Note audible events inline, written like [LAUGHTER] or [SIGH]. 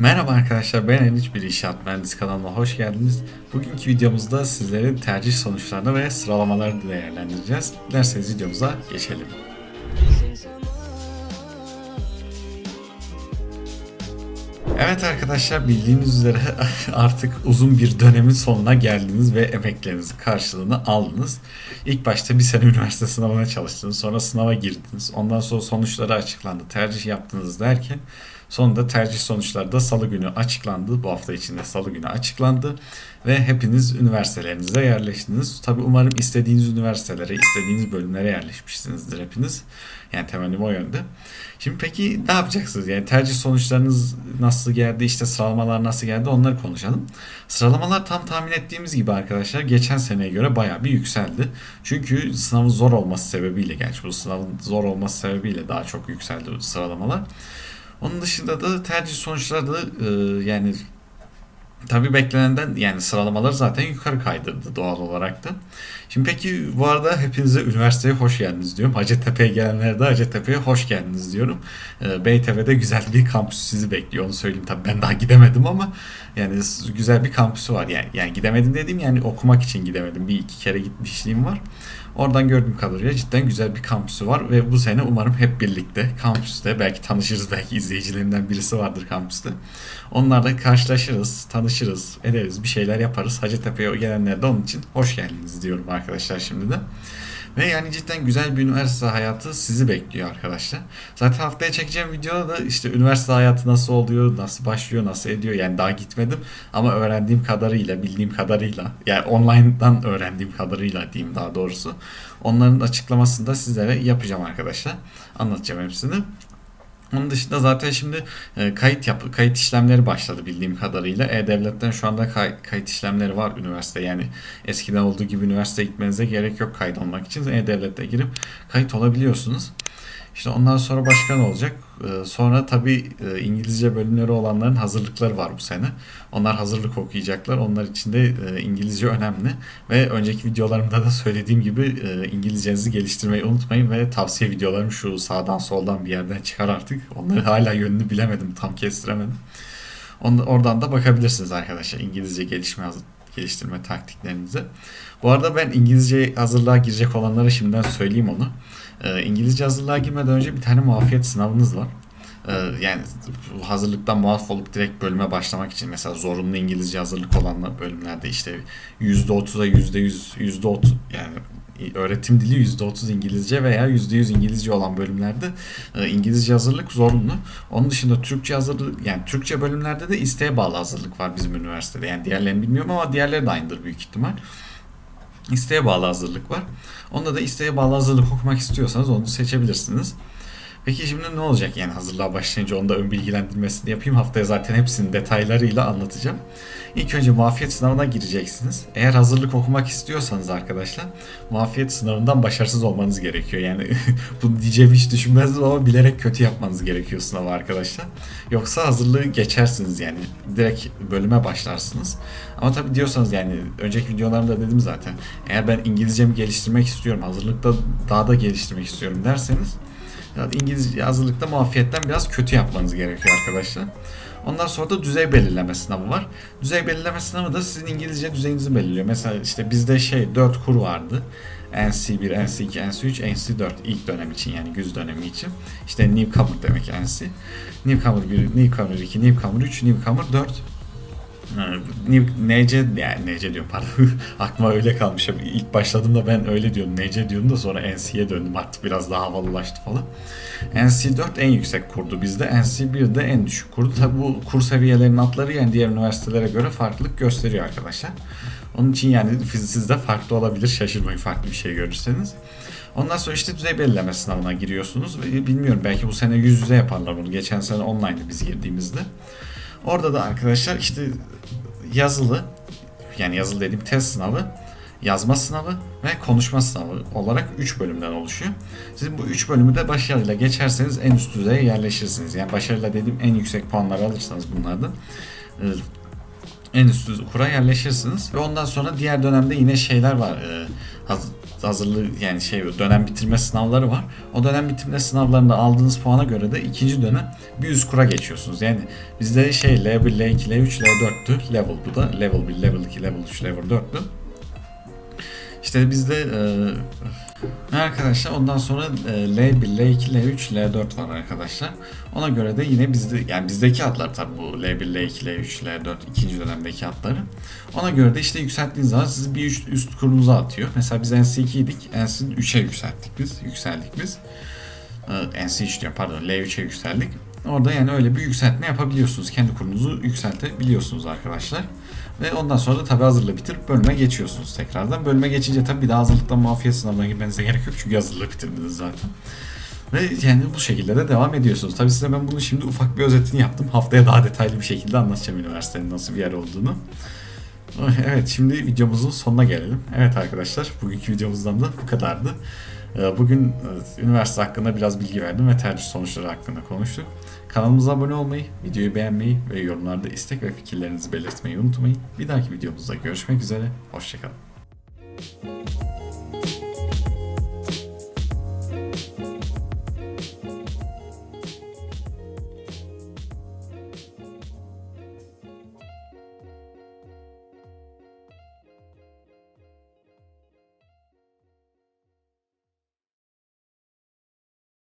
Merhaba arkadaşlar ben Eniç bir inşaat mühendisi kanalına hoş geldiniz. Bugünkü videomuzda sizlerin tercih sonuçlarını ve sıralamalarını değerlendireceğiz. Dilerseniz videomuza geçelim. Evet arkadaşlar bildiğiniz üzere [LAUGHS] artık uzun bir dönemin sonuna geldiniz ve emeklerinizin karşılığını aldınız. İlk başta bir sene üniversite sınavına çalıştınız, sonra sınava girdiniz. Ondan sonra sonuçları açıklandı, tercih yaptınız derken sonunda tercih sonuçları da salı günü açıklandı. Bu hafta içinde salı günü açıklandı ve hepiniz üniversitelerinize yerleştiniz. Tabi umarım istediğiniz üniversitelere, istediğiniz bölümlere yerleşmişsinizdir hepiniz. Yani temennim o yönde. Şimdi peki ne yapacaksınız? Yani tercih sonuçlarınız nasıl geldi, işte sıralamalar nasıl geldi onları konuşalım. Sıralamalar tam tahmin ettiğimiz gibi arkadaşlar geçen seneye göre bayağı bir yükseldi. Çünkü sınavın zor olması sebebiyle, gerçi bu sınavın zor olması sebebiyle daha çok yükseldi sıralamalar. Onun dışında da tercih sonuçları da e, yani Tabii beklenenden yani sıralamaları zaten yukarı kaydırdı doğal olarak da. Şimdi peki bu arada hepinize üniversiteye hoş geldiniz diyorum. Hacettepe'ye gelenlere de Hacettepe'ye hoş geldiniz diyorum. Ee, Beytepe'de güzel bir kampüs sizi bekliyor onu söyleyeyim. Tabii ben daha gidemedim ama yani güzel bir kampüsü var. Yani, yani gidemedim dediğim yani okumak için gidemedim. Bir iki kere gitmişliğim var. Oradan gördüğüm kadarıyla cidden güzel bir kampüsü var ve bu sene umarım hep birlikte kampüste belki tanışırız [LAUGHS] belki izleyicilerimden birisi vardır kampüste. Onlarla karşılaşırız, tanışırız, ederiz, bir şeyler yaparız. Hacettepe'ye gelenler de onun için hoş geldiniz diyorum arkadaşlar şimdi de. Ve yani cidden güzel bir üniversite hayatı sizi bekliyor arkadaşlar. Zaten haftaya çekeceğim videoda da işte üniversite hayatı nasıl oluyor, nasıl başlıyor, nasıl ediyor. Yani daha gitmedim ama öğrendiğim kadarıyla, bildiğim kadarıyla yani online'dan öğrendiğim kadarıyla diyeyim daha doğrusu. Onların açıklamasını da sizlere yapacağım arkadaşlar. Anlatacağım hepsini. Onun dışında zaten şimdi e, kayıt yap kayıt işlemleri başladı bildiğim kadarıyla. E-Devlet'ten şu anda kay kayıt işlemleri var üniversite. Yani eskiden olduğu gibi üniversiteye gitmenize gerek yok kayıt olmak için. E-Devlet'te girip kayıt olabiliyorsunuz. İşte ondan sonra başka ne olacak? Ee, sonra tabii e, İngilizce bölümleri olanların hazırlıkları var bu sene. Onlar hazırlık okuyacaklar. Onlar için de e, İngilizce önemli. Ve önceki videolarımda da söylediğim gibi e, İngilizcenizi geliştirmeyi unutmayın ve tavsiye videolarım şu sağdan soldan bir yerden çıkar artık. Onları hala yönünü bilemedim, tam kestiremedim. Oradan da bakabilirsiniz arkadaşlar İngilizce gelişme geliştirme taktiklerinize. Bu arada ben İngilizce hazırlığa girecek olanlara şimdiden söyleyeyim onu. E, İngilizce hazırlığa girmeden önce bir tane muafiyet sınavınız var. E, yani hazırlıktan muaf olup direkt bölüme başlamak için mesela zorunlu İngilizce hazırlık olan bölümlerde işte %30'a %100, %30 yani öğretim dili %30 İngilizce veya %100 İngilizce olan bölümlerde e, İngilizce hazırlık zorunlu. Onun dışında Türkçe hazırlık yani Türkçe bölümlerde de isteğe bağlı hazırlık var bizim üniversitede. Yani diğerlerini bilmiyorum ama diğerleri de aynıdır büyük ihtimal. İsteğe bağlı hazırlık var. Onda da isteğe bağlı hazırlık okumak istiyorsanız onu seçebilirsiniz. Peki şimdi ne olacak yani hazırlığa başlayınca onda ön bilgilendirmesini yapayım. Haftaya zaten hepsini detaylarıyla anlatacağım. İlk önce muafiyet sınavına gireceksiniz. Eğer hazırlık okumak istiyorsanız arkadaşlar muafiyet sınavından başarısız olmanız gerekiyor. Yani [LAUGHS] bu diyeceğimi hiç düşünmezdim ama bilerek kötü yapmanız gerekiyor sınavı arkadaşlar. Yoksa hazırlığı geçersiniz yani. Direkt bölüme başlarsınız. Ama tabii diyorsanız yani önceki videolarımda dedim zaten. Eğer ben İngilizcemi geliştirmek istiyorum, hazırlıkta daha da geliştirmek istiyorum derseniz İngilizce hazırlıkta muafiyetten biraz kötü yapmanız gerekiyor arkadaşlar. Ondan sonra da düzey belirleme sınavı var. Düzey belirleme sınavı da sizin İngilizce düzeyinizi belirliyor. Mesela işte bizde şey 4 kur vardı. NC1, NC2, NC3, NC4 ilk dönem için yani güz dönemi için. İşte newcomer demek NC. Newcomer 1, Newcomer 2, Newcomer 3, Newcomer 4 NC yani NC diyorum pardon. [LAUGHS] Aklıma öyle kalmış. İlk başladığımda ben öyle diyordum NC diyordum da sonra NC'ye döndüm. Artık biraz daha havalılaştı falan. NC4 en yüksek kurdu bizde. NC1 de en düşük kurdu. Tabi bu kur seviyelerinin atları yani diğer üniversitelere göre farklılık gösteriyor arkadaşlar. Onun için yani sizde farklı olabilir. Şaşırmayın farklı bir şey görürseniz. Ondan sonra işte düzey belirleme sınavına giriyorsunuz. Bilmiyorum belki bu sene yüz yüze yaparlar bunu. Geçen sene online'dı biz girdiğimizde. Orada da arkadaşlar işte yazılı yani yazılı dediğim test sınavı, yazma sınavı ve konuşma sınavı olarak 3 bölümden oluşuyor. Sizin bu 3 bölümü de başarıyla geçerseniz en üst düzeye yerleşirsiniz. Yani başarıyla dediğim en yüksek puanları alırsanız bunlardan e, en üst kura yerleşirsiniz ve ondan sonra diğer dönemde yine şeyler var. E, hazırlığı yani şey dönem bitirme sınavları var. O dönem bitirme sınavlarında aldığınız puana göre de ikinci dönem bir üst kura geçiyorsunuz. Yani bizde şey L1, L2, L3, L4'tü. Level bu da. Level 1, Level 2, Level 3, Level 4'tü. İşte bizde e, arkadaşlar ondan sonra e, L1, L2, L3, L4 var arkadaşlar. Ona göre de yine bizde yani bizdeki adlar tabi bu L1, L2, L3, L4 ikinci dönemdeki adları. Ona göre de işte yükselttiğiniz zaman sizi bir üst, üst kurumuza atıyor. Mesela biz NC2 idik. NC 3'e yükselttik biz. Yükseldik biz. Ee, NC3 diyorum pardon L3'e yükseldik. Orada yani öyle bir yükseltme yapabiliyorsunuz. Kendi kurumunuzu yükseltebiliyorsunuz arkadaşlar. Ve ondan sonra da tabi hazırlığı bitirip bölüme geçiyorsunuz tekrardan. Bölüme geçince tabi bir daha hazırlıktan muafiyet sınavına girmenize [LAUGHS] gerek yok. Çünkü hazırlığı bitirdiniz zaten. Ve yani bu şekilde de devam ediyorsunuz. Tabi size ben bunu şimdi ufak bir özetini yaptım. Haftaya daha detaylı bir şekilde anlatacağım üniversitenin nasıl bir yer olduğunu. Evet şimdi videomuzun sonuna gelelim. Evet arkadaşlar bugünkü videomuzdan da bu kadardı. Ee, Bugün e, üniversite hakkında biraz bilgi verdim ve tercih sonuçları hakkında konuştuk. Kanalımıza abone olmayı, videoyu beğenmeyi ve yorumlarda istek ve fikirlerinizi belirtmeyi unutmayın. Bir dahaki videomuzda görüşmek üzere, hoşçakalın.